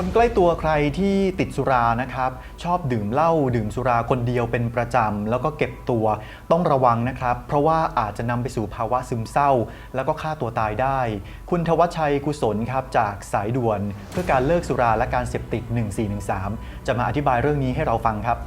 คนใกล้ตัวใครที่ติดสุรานะครับ ชอบดื่มเหล้าดื่มสุราคนเดียวเป็นประจำแล้วก็เก็บตัวต้องระวังนะครับ เพราะว่าอาจจะนำไปสู่ภาวะซึมเศร้า แล้วก็ฆ่าตัวตายได้ คุณทวัชชัยกุศลครับจากสายด่วน เพื่อการเลิกสุราและการเสพติด 1413 จะมาอธิบายเรื่องนี้ให้เราฟังครับ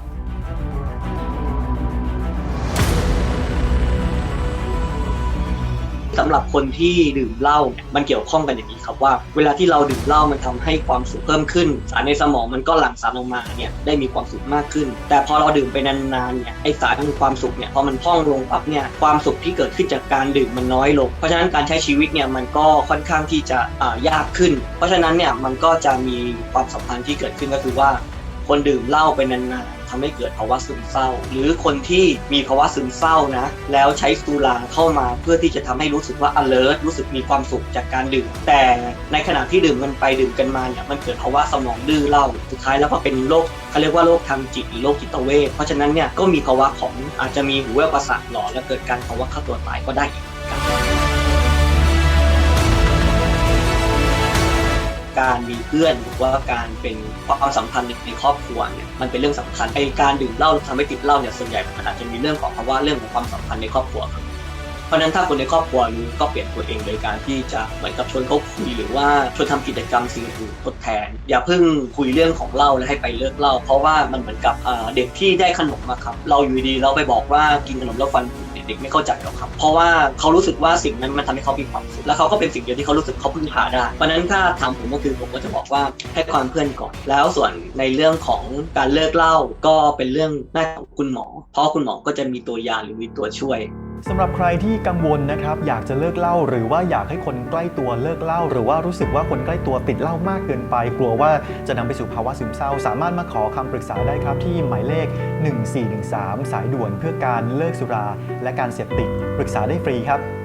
สำหรับคนที่ดื่มเหล้าเนี่ยมันเกี่ยวข้องกันอย่างนี้ครับว่าเวลาที่เราดื่มเหล้ามันทำให้ความสุขเพิ่มขึ้น สารในสมองมันก็หลั่งสารออกมาเนี่ยได้มีความสุขมากขึ้น แต่พอเราดื่มไปนานๆเนี่ยไอสารมีความสุขเนี่ยพอมันพ่องลงปั๊บเนี่ยความสุขที่เกิดขึ้นจากการดื่มมันน้อยลง เพราะฉะนั้นการใช้ชีวิตเนี่ยมันก็ค่อนข้างที่จะอ่ายากขึ้น เพราะฉะนั้นเนี่ยมันก็จะมีความสัมพันธ์ที่เกิดขึ้นก็คือว่า คนดื่มเหล้าไปนานๆ ทำให้เกิดภาวะซึมเศร้า หรือคนที่มีภาวะซึมเศร้านะแล้วใช้สุราเข้ามาเพื่อที่จะทำให้รู้สึกว่า alert รู้สึกมีความสุขจากการดื่ม แต่ในขณะที่ดื่มกันไปดื่มกันมาเนี่ยมันเกิดภาวะสมองดื้อเหล้าสุดท้ายแล้วก็เป็นโรคเขาเรียกว่าโรคทางจิตหรือโรคจิตเวชเพราะฉะนั้นเนี่ยก็มีภาวะของอาจจะมีหูแว่วประสาทหลอนและเกิดการภาวะฆ่าตัวตายก็ได้อีก การมีเพื่อนหรือว่าการเป็นความสัมพันธ์ในครอบครัวเนี่ยมันเป็นเรื่องสำคัญไอการดื่มเหล้าทำให้ติดเหล้าเนี่ยส่วนใหญ่มันอาจจะมีเรื่องของภาวะเรื่องของความสัมพันธ์ในครอบครัวครับเพราะนั้นถ้าคนในครอบครัวรู้ก็เปลี่ยนตัวเองโดยการที่จะเหมือนกับชวนเขาคุยหรือว่าชวนทำกิจกรรมสิ่งอื่นทดแทน อย่าเพิ่งคุยเรื่องของเหล้าแล้วให้ไปเลิกเหล้าเพราะว่ามันเหมือนกับเด็กที่ได้ขนมมาครับ เราอยู่ดีเราไปบอกว่ากินขนมแล้วฟันผุ เด็กๆไม่เข้าใจหรอกครับ เพราะว่าเขารู้สึกว่าสิ่งนั้นมันทำให้เขามีความสุขและเขาก็เป็นสิ่งเดียวที่เขารู้สึกเขาพึ่งพาได้เพราะนั้นถ้าถามผมก็คือผมก็จะบอกว่าให้ความเพื่อนก่อน แล้วส่วนในเรื่องของการเลิกเล่าก็เป็นเรื่องหน้าของคุณหมอ เพราะคุณหมอก็จะมีตัวยาหรือมีตัวช่วย สำหรับใครที่กังวลนะครับอยากจะเลิกเหล้าหรือว่าอยากให้คนใกล้ตัวเลิกเหล้าหรือว่ารู้สึกว่าคนใกล้ตัวติดเหล้ามากเกินไป กลัวว่าจะนำไปสู่ภาวะซึมเศร้า สามารถมาขอคำปรึกษาได้ครับที่หมายเลข 1413 สายด่วนเพื่อการเลิกสุรา และการเสพติดปรึกษาได้ฟรีครับ